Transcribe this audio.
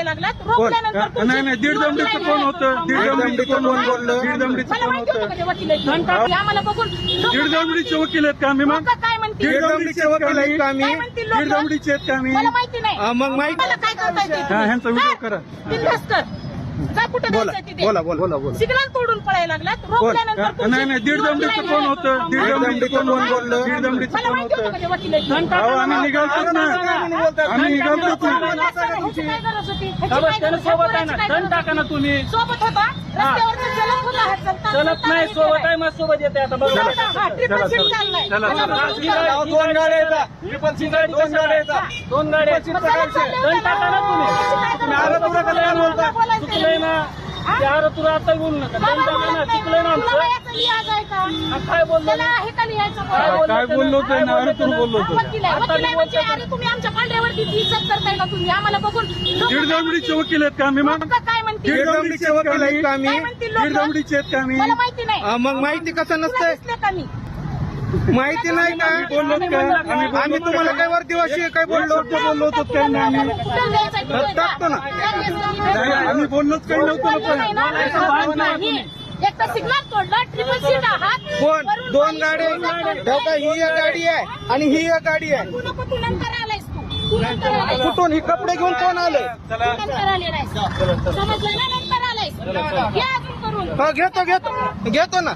पळायला लागलात? रोखल्यानंतर तुमची- नाही, नाही, दीड दमडीचं कोण होतं? दीड दमडीचं कोण बोललं? दीड दमडीचं मला कोण माहिती होतं होतं? का ते वकील आहेत म्हणून. आम्हाला बघून लोकं दीड काय दमडीचे वकील आहेत का आम्ही मग? लोकं काय म्हणतील? दीड दमडीचे वकील आहेत का आम्ही? काय म्हणतील दीड लोकं? दमडीचे आहेत का आम्ही? मला माहिती नाही. हा, मग माहिती मला काय करता येते? हा, ह्यांचा व्हिडिओ करा. बिनधास्त. कर जा कुठे बोला जायचं तिथे? बोला बोला बोला सिग्नल तोडून पळायला लागलात? रोखल्यानंतर नाही नाही दीड दमडीचं कोण होतं? दीड दमडीचं कोण बोललं? दीड दमडीचं मला कोण माहिती होतं होतं? का ते वकील आहेत अहो आम्ही निघालतोच ना आम्ही निघालतोच ना ह्याची सोबत आहे ना टाका ना? तुम्ही सोबत होता रस्त्यावर तर चलत होता हा चलता- चलत चलता नाही सोबत. आहे मग सोबत येते आता बघा चला, हा, चाललाय. चला, गाडी? दोन गाड्या आहेत. मग टाका ना तुम्ही तुम्ही बोलता बोलायचं चुकलंय ना हा? ते आता बोलू नका मला दण टाका ना बोलत नाही. चुकलंय ना तुला आमचं वयाचा लिहाज आहे का? हा, काय बोललो त्याला आहे का लिहायचं काय बोल. बोललो काय? बोललो ना अरे तू हा, वकील आहे. वकील आहे म्हणजे. अरे तुम्ही आमच्या पांढऱ्यावरती इज्जत करताय का तुम्ही? आम्हाला बघून लोकं दीड काय दमडीचे म्हणतील? वकील आहेत का आम्ही मग? लोकं काय म्हणतील? दीड दमडीचे वकील आहेत का आम्ही? काय म्हणतील दीड लोकं? दमडीचे आहेत का आम्ही. मला माहिती नाही. हा, मग माहिती कसं तुला नसतंय? दिसले का मी? माहिती नाही का? बोललो का? आम्ही आम्ही तुम्हाला काय वर दिवशी काय बोललो? बोललो होतो काय नाही कुठं जा. टाकतो ना. नाही, आम्ही बोललोच काही नव्हतं बोललो नाही ना. ना नाही. एक तर सिग्नल तोडला ट्रिपल सीट आहात. कोण? वरून दोन गाड्या हो का, ही एक गाडी आहे आणि ही एक गाडी आहे. तू नको तू नंतर आलायस तू तू नंतर आलायस कुठून? ही कपडे घेऊन कोण आले नंतर समजलं ना नंतर आलायस घे अजून करून. हा घेतो घेतो. घेतो ना.